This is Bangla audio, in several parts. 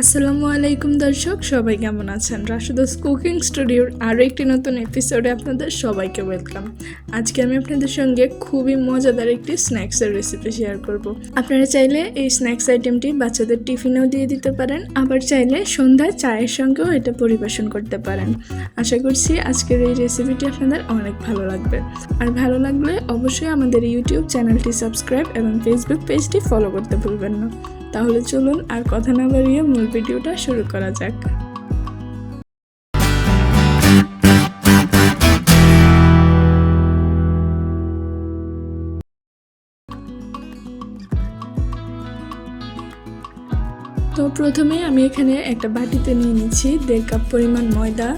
আসসালামু আলাইকুম দর্শক, সবাই কেমন আছেন? রাশুদাস কুকিং স্টুডিওর আরও একটি নতুন এপিসোডে আপনাদের সবাইকে ওয়েলকাম আজকে আমি আপনাদের সঙ্গে খুবই মজাদার একটি স্ন্যাক্সের রেসিপি শেয়ার করব। আপনারা চাইলে এই স্ন্যাক্স আইটেমটি বাচ্চাদের টিফিনেও দিয়ে দিতে পারেন, আবার চাইলে সন্ধ্যায় চায়ের সঙ্গেও এটা পরিবেশন করতে পারেন। আশা করছি আজকের এই রেসিপিটি আপনাদের অনেক ভালো লাগবে। আর ভালো লাগলে অবশ্যই আমাদের ইউটিউব চ্যানেলটি সাবস্ক্রাইব এবং ফেসবুক পেজটি ফলো করতে ভুলবেন না। তাহলে চলুন আর কথা না বাড়িয়ে মূল ভিডিওটা শুরু করা যাক। তো প্রথমে আমি এখানে একটা বাটিতে নিয়ে নিচ্ছি দেড় কাপ পরিমাণ ময়দা।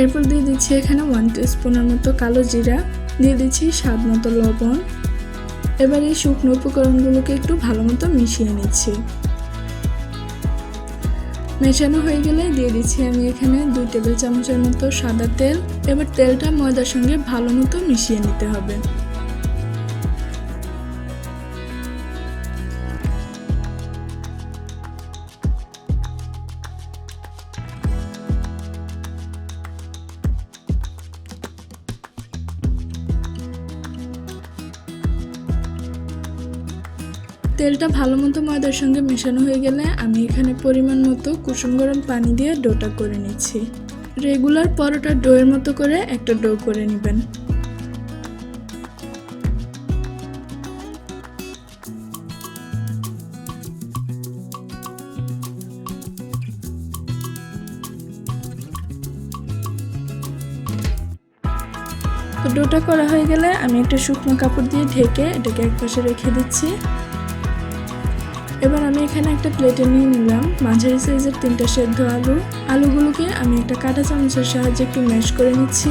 এরপর দিয়ে দিচ্ছি এখানে ওয়ান স্পুনের মতো কালো জিরা, দিয়ে দিচ্ছি স্বাদ মতো লবণ। এবার এই শুকনো উপকরণগুলোকে একটু ভালো মতো মিশিয়ে নিচ্ছি। মেশানো হয়ে গেলে দিয়ে দিচ্ছি আমি এখানে দুই টেবিল চামচের মতো সাদা তেল। এবার তেলটা ময়দার সঙ্গে ভালো মতো মিশিয়ে নিতে হবে। তেলটা ভালো মতো ময়দার সঙ্গে মেশানো হয়ে গেলে আমি এখানে পরিমাণ মতো কুসুম গরম পানি দিয়ে ডোটা করে নিচ্ছি। রেগুলার পরোটা ডোয়ের মতো করে একটা ডো করে নেবেন। ডোটা করা হয়ে গেলে আমি একটা শুকনো কাপড় দিয়ে ঢেকে এটাকে একপাশে রেখে দিচ্ছি। এবার আমি এখানে একটা প্লেটে নিয়ে নিলাম। মাঝারি সাইজের তিনটা সেদ্ধ আলু। আলুগুলোকে আমি একটা কাঁটা চামচের সাহায্যে একটু ম্যাশ করে নিচ্ছি।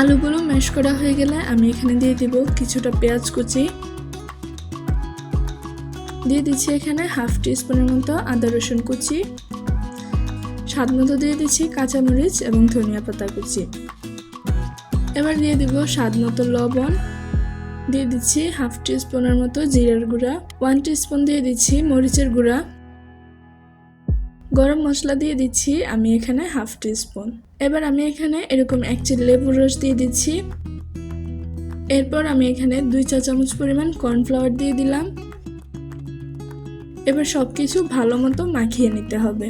আলুগুলো ম্যাশ করা হয়ে গেলে আমি এখানে দিয়ে দিব কিছুটা পেঁয়াজ কুচি। দিয়ে দিচ্ছি এখানে হাফ টি স্পুনের মতো আদা রসুন কুচি। স্বাদ মতো দিয়ে দিচ্ছি কাঁচামরিচ এবং ধনিয়া পাতা কুচি। এবার দিয়ে দিব স্বাদ মতো লবণ। দিয়ে দিচ্ছি হাফ টি স্পুনের মতো জিরার গুঁড়া। ওয়ান টি স্পুন দিয়ে দিচ্ছি মরিচের গুঁড়া। গরম মশলা দিয়ে দিচ্ছি আমি এখানে হাফ টি স্পুন এবার আমি এখানে এরকম এক চিল লেবুর রস দিয়ে দিচ্ছি। এরপর আমি এখানে দুই চা চামচ পরিমাণ কর্নফ্লাওয়ার দিয়ে দিলাম। এবার সব কিছু ভালো মতো মাখিয়ে নিতে হবে।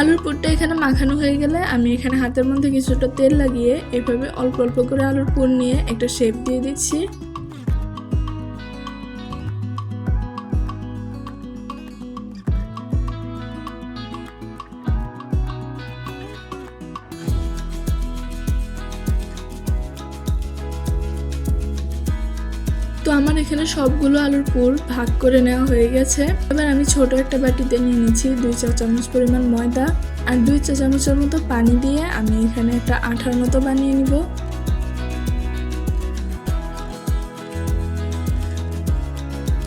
আলুর পুরটা এখানে মাখানো হয়ে গেলে আমি এখানে হাতের মধ্যে কিছুটা তেল লাগিয়ে এভাবে অল্প অল্প করে আলুর পুর নিয়ে একটা শেপ দিয়ে দিচ্ছি। আমার এখানে সবগুলো আলুর পুর ভাগ করে নেওয়া হয়ে গেছে। এবার আমি ছোট একটা বাটিতে নিয়ে নিচ্ছি দুই চা চামচ পরিমাণ ময়দা আর দুই চা চামচের মতো পানি দিয়ে আমি এখানে একটা আঠার মতো বানিয়ে নিব।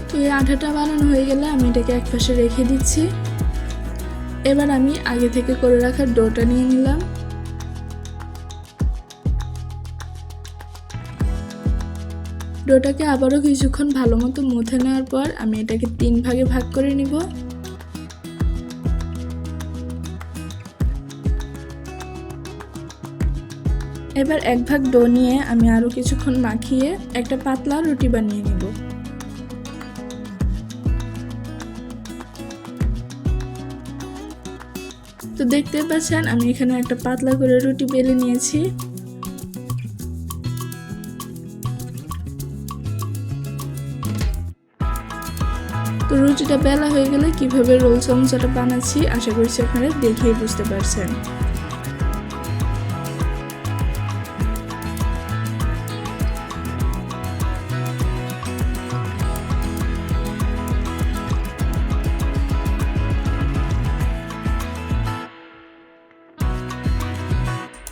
তো এই আঠাটা বানানো হয়ে গেলে আমি এটাকে এক পাশে রেখে দিচ্ছি। এবার আমি আগে থেকে করে রাখা ডোটা নিয়ে নিলাম। ডোটাকে আবারও কিছুক্ষণ ভালো মতো মুথে নেওয়ার পর আমি এটাকে তিন ভাগে ভাগ করে নিব। এবার এক ভাগ ডো নিয়ে আমি আরও কিছুক্ষণ মাখিয়ে একটা পাতলা রুটি বানিয়ে নিব। তো দেখতে পাচ্ছেন, আমি এখানে একটা পাতলা করে রুটি বেলে নিয়েছি। তো রুটিটা বেলা হয়ে গেলে কীভাবে রোল সমোসাটা বানাচ্ছি আশা করছি আপনারা দেখেই বুঝতে পারছেন।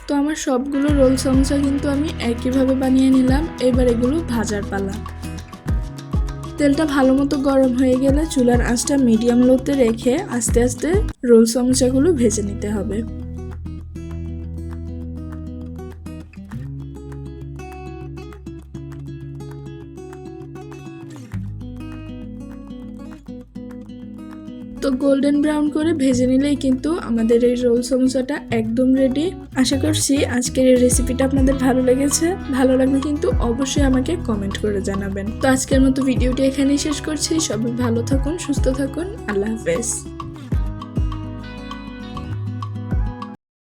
তো আমার সবগুলো রোল সমোসা কিন্তু আমি একইভাবে বানিয়ে নিলাম, এবার এগুলো ভাজার পালা। তেলটা ভালো মতো গরম হয়ে গেলে চুলার আঁচটা মিডিয়াম লোতে রেখে আস্তে আস্তে রোল সমোসাগুলো ভেজে নিতে হবে। তো গোল্ডেন ব্রাউন করে ভেজে নিলেই কিন্তু আমাদের এই রোল সমোসাটা একদম রেডি আশা করছি আজকের এই রেসিপিটা আপনাদের ভালো লেগেছে। ভালো লাগলে কিন্তু অবশ্যই আমাকে কমেন্ট করে জানাবেন। তো আজকের মতো ভিডিওটি এখানেই শেষ করছি। সবাই ভালো থাকুন, সুস্থ থাকুন। আল্লাহ হাফেজ।